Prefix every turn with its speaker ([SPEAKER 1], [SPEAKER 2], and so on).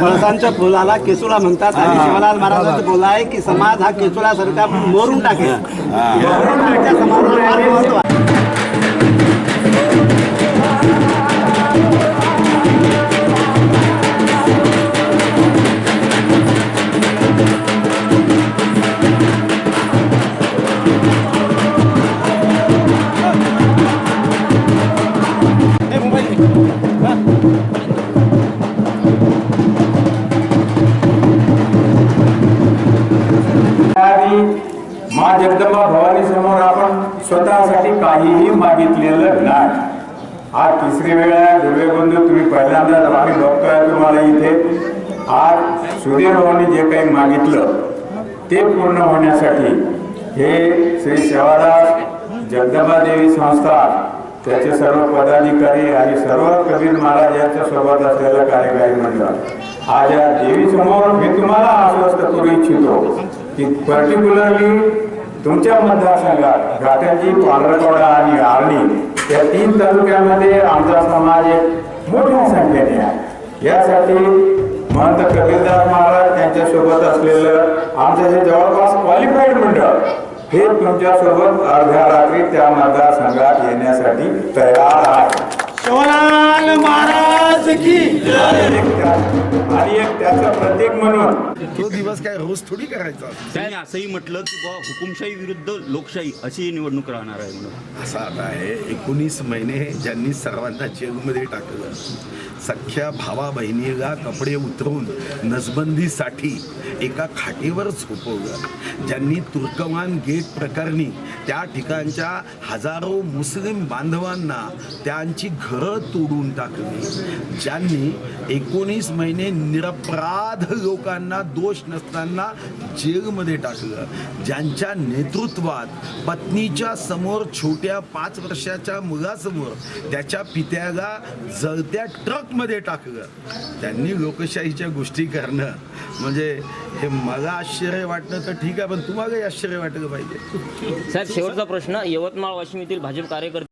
[SPEAKER 1] फळसांच्या फुलाला केसुळा म्हणतात. आणि शिवलाल महाराजांचं बोला आहे की समाज हा केसुला मोरून टाकेल. समाजाला
[SPEAKER 2] जगदंबा भवानी समोर आपण स्वतःसाठी काहीही मागितलेलं नाही. आज तिसरी वेळ आहे. दुर्वे बंधू तुम्ही पहिल्यांदाच आम्ही बघतोय तुम्हाला इथे. आज सूर्यभावानी जे काही मागितलं ते पूर्ण होण्यासाठी हे श्री सेवादास जगदंबा देवी संस्था त्याचे सर्व पदाधिकारी आणि सर्व कबीर महाराज यांच्या सोबत असलेलं कार्यकारी मंडळ. आज या देवी समोर मी तुम्हाला आश्वस्त करू इच्छितो की पर्टिक्युलरली तुमच्या मतदारसंघात घाटंजी पांढरकोडा आणि आर्णी या तीन तालुक्यामध्ये आमचा समाज एक मोठ्या संख्येने आहे. यासाठी महंत कबीरदास महाराज तुमच्यासोबत असलेलं आमचं जे जवळपास क्वालिफाईड मंडळ हे तुमच्यासोबत अर्ध्या रात्री त्या मतदारसंघात येण्यासाठी तयार आहे.
[SPEAKER 1] महाराज! की?
[SPEAKER 2] आणि एक त्याचं प्रतीक म्हणून.
[SPEAKER 3] तो दिवस काय रोज थोडी करायचा.
[SPEAKER 4] त्यांनी असंही म्हटलं की बुवा हुकुमशाही विरुद्ध लोकशाही अशी ही निवडणूक राहणार आहे म्हणून.
[SPEAKER 3] असं आता आहे एकोणीस महिने ज्यांनी सर्वांना जेलमध्ये टाकलं. सख्या भावा बहिणीला कपडे उतरवून नसबंदीसाठी एका खाटेवर झोपवलं. ज्यांनी तुर्कमान गेट प्रकरणी त्या ठिकाणच्या हजारो मुस्लिम बांधवांना त्यांची घरं तोडून टाकली. ज्यांनी एकोणीस महिने निरपराध लोकांना दोष नसताना जेलमध्ये टाकलं. ज्यांच्या नेतृत्वात पत्नीच्या समोर छोट्या पाच वर्षाच्या मुलासमोर त्याच्या पित्याला जळत्या ट्रकमध्ये टाकलं. त्यांनी लोकशाहीच्या गोष्टी करणं. म्हणजे हे मला आश्चर्य वाटणं तर ठीक आहे पण तुम्हालाही आश्चर्य वाटलं पाहिजे.
[SPEAKER 5] साहेब शेवटचा प्रश्न यवतमाळ वाशिम येथील भाजप कार्यकर्ते